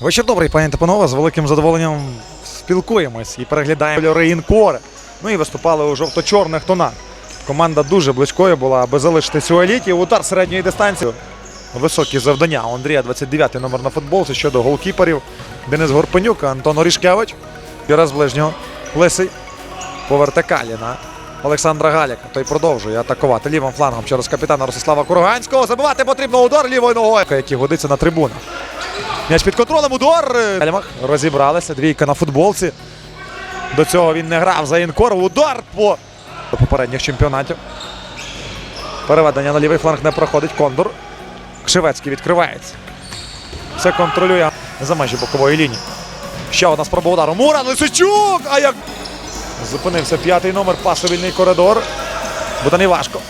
Вечір добрий, пані та панове. З великим задоволенням спілкуємось і переглядаємо кольори інкори. Ну і виступали у жовто-чорних тонах. Команда дуже близькою була, аби залишити цю еліті. Удар середньої дистанції. Високі завдання. У Андрія 29-й номер на футболці щодо голкіперів. Денис Горпенюк, Антон Орішкевич. І з ближнього Лисий по вертикалі на Олександра Галяка. Той продовжує атакувати лівим флангом через капітана Ростислава Курганського. Забивати потрібно удар лівою ногою, який годиться на трибунах. М'яч під контролем. Удар. Розібралися. Двійка на футболці. До цього він не грав за інкор. Удар по попередніх чемпіонатів. Переведення на лівий фланг не проходить. Кондор. Кшивецький відкривається. Все контролює за межі бокової лінії. Ще одна спроба удару. Муран Лисичук! А як зупинився п'ятий номер. Пасовільний коридор. Буде не важко.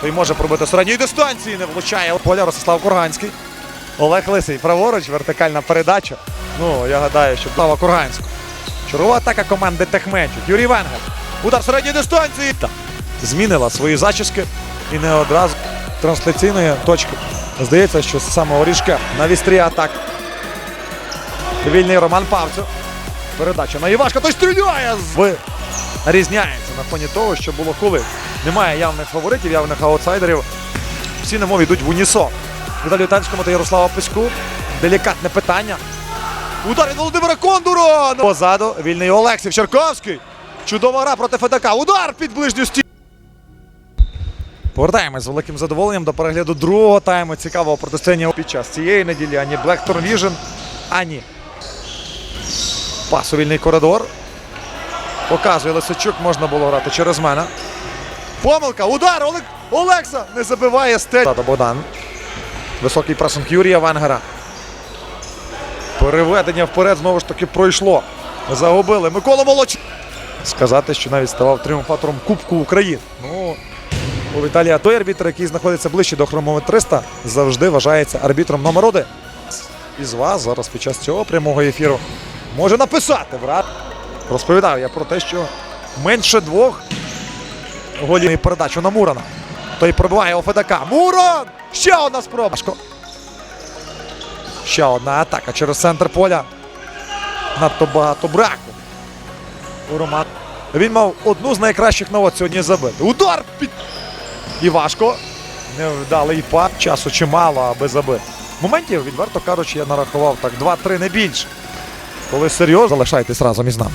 Той може пробити середньої дистанції. Не влучає. Поля Ростислав Курганський. Олег Лисий праворуч, вертикальна передача. Ну, я гадаю, що Слава Курганського. Чергова атака команди Техменчук. Юрій Венгер. Удар середньої дистанції. Так. Змінила свої зачіски і не одразу трансляційної точки. Здається, що саме Орішка на вістрі атак. Вільний Роман Павцев. Передача на Івашка. Той стріляє з різняється на фоні того, що було коли. Немає явних фаворитів, явних аутсайдерів. Всі немов йдуть в унісон. Віталію Танському та Ярослава Письку. Делікатне питання. Удар від Володимира Кондура! Позаду вільний Олексій Черковський. Чудова гра проти Федака. Удар під ближню стіну. Повертаємось з великим задоволенням до перегляду другого тайму цікавого протистояння під час цієї неділі. Ані Blackthorn Vision, ані пас у вільний коридор. Показує Лисичук, можна було грати через мене. Помилка, удар! Олекса не забиває стель. Богдан. Високий пресинг Юрія Венгера. Переведення вперед знову ж таки пройшло. Загубили. Микола Молоч. Сказати, що навіть ставав тріумфатором Кубку України. Ну, у Віталія той арбітр, який знаходиться ближче до хронометриста, завжди вважається арбітром номер один. Із вас зараз під час цього прямого ефіру може написати брат. Розповідав я про те, що менше двох голів передачу на Мурана. Той пробиває у Федака. Муран! Ще одна спроба. Ще одна атака через центр поля. Надто багато браку. У Роман. Він мав одну з найкращих нагод сьогодні забити. Удар під. І важко. Невдалий пад. Часу чимало, аби забити. Моментів, відверто кажучи, я нарахував так 2-3 не більше. Коли серйозно, залишайтесь разом із нами.